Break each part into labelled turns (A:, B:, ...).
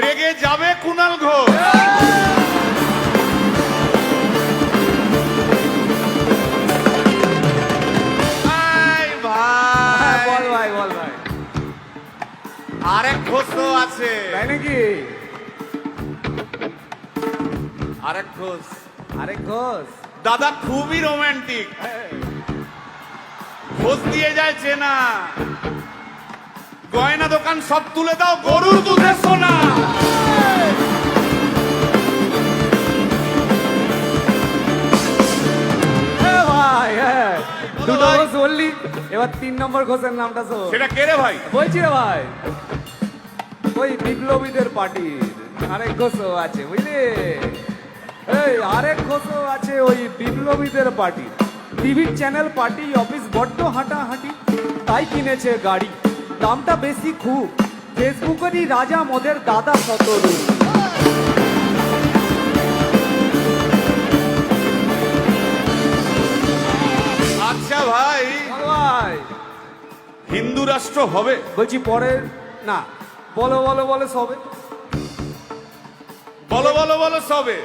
A: রেগে যাবে কুনাল ঘোষ।
B: হ্যাঁ,
A: আরেক ঘোষ তো আছে।
B: তাই নাকি?
A: আরেক ঘোষ।
B: আরে ঘোষ?
A: দাদা খুবই রোমান্টিক ঘোষ দিয়ে যায় চেনা। গয়না দোকান সব তুলে দাও গরুর দুধের সোনা।
B: দুটো ঘোষ বললি এবার তিন নম্বর ঘোষের নামটা শোন।
A: সেটা কে রে ভাই?
B: বলছি রে ভাই ওই বিপ্লবীদের পার্টির আরেক ঘোষও আছে বুঝলি? এই আরেক ঘোষও আছে ওই বিপ্লবীদের পার্টি। টিভির চ্যানেল পার্টি অফিস বড্ড হাঁটাহাঁটি তাই কিনেছে গাড়ি। দামটা বেশি খুব। ফেসবুকেরই রাজা মদের দাদা শতরু
A: আচ্ছা ভাই
B: ভাই
A: হিন্দু রাষ্ট্র হবে?
B: বলছি পরে না বলো বলো বলো সবে।
A: বলো বলো বলো সবে।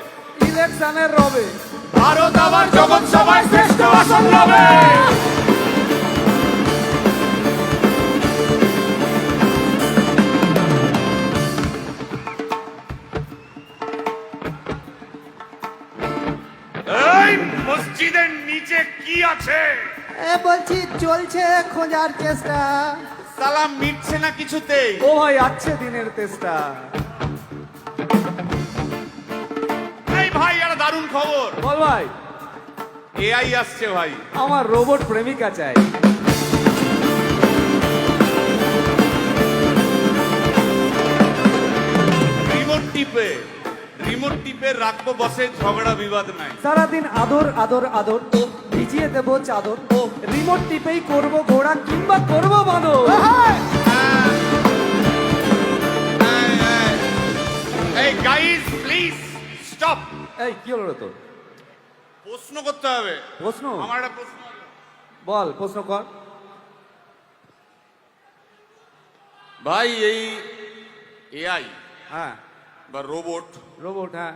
B: ইলেকশনের রবে।
A: ভারত আবার জগৎ সবাই শ্রেষ্ঠ আসন লবে মসজিদের নিচে কি আছে?
B: এ বলছি চলছে খোঁজার চেষ্টা।
A: সালাম মিটছে না কিছুতে?
B: ও ভাই আছে দিনের চেষ্টা
A: এই ভাই আর দারুণ খবর।
B: বল ভাই।
A: এআই আসছে ভাই।
B: আমার রোবট প্রেমিকা চাই।
A: বসে ঝগড়া বিবাদ নাই।
B: সারাদিন আদর আদর আদর। ভিজিয়ে দেবো চাদর। রিমোট টিপেই করব ঘোড়া কিংবা করব বাঁদর।
A: এই গাইস প্লিজ স্টপ
B: এই কি হলো তোর?
A: প্রশ্ন করতে হবে।
B: প্রশ্ন?
A: আমার একটা প্রশ্ন
B: বল প্রশ্ন কর।
A: ভাই এই এআই
B: হ্যাঁ।
A: বা রোবট
B: রোবট হ্যাঁ।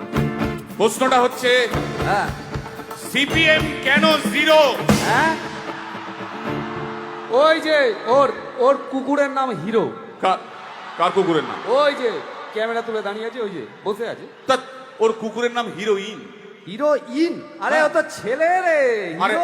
A: প্রশ্নটা হচ্ছে
B: হ্যাঁ।
A: সিপিএম কেন জিরো?
B: হ্যাঁ? ওই যে ওর ওর কুকুরের নাম হিরো।
A: কার কুকুরের নাম?
B: ওই যে ক্যামেরা তুলে দাঁড়িয়ে আছে ওই যে বসে আছে।
A: তা ওর কুকুরের নাম হিরোইন।
B: হিরোইন? আরে ও তো ছেলে রে হিরো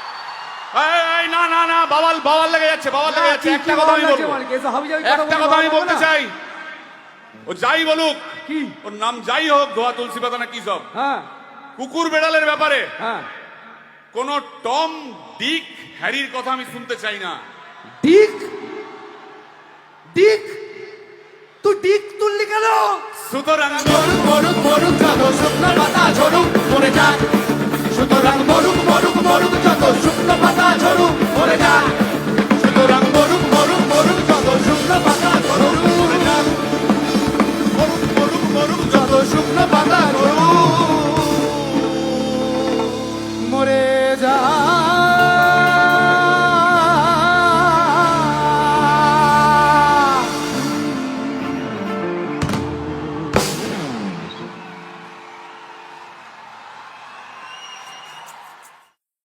A: না না না বাবাল বাবাল লেগে যাচ্ছে বাবাল লেগে যাচ্ছে। একটা কথা আমি বলব। একটা কথা আমি বলতে চাই। ও যাই বলুক
B: কি?
A: ওর নাম যাই হোক ধোয়া তুলসী পাতা না কি সব।
B: হ্যাঁ।
A: কুকুর বেড়ালের ব্যাপারে
B: হ্যাঁ।
A: কোন টম ডিক হ্যারির কথা আমি শুনতে চাই না।
B: ডিক? ডিক? তুই ডিক তুললি কেন?
A: সুতরাং
C: মরুক মরুক মরুক কালো স্বপ্ন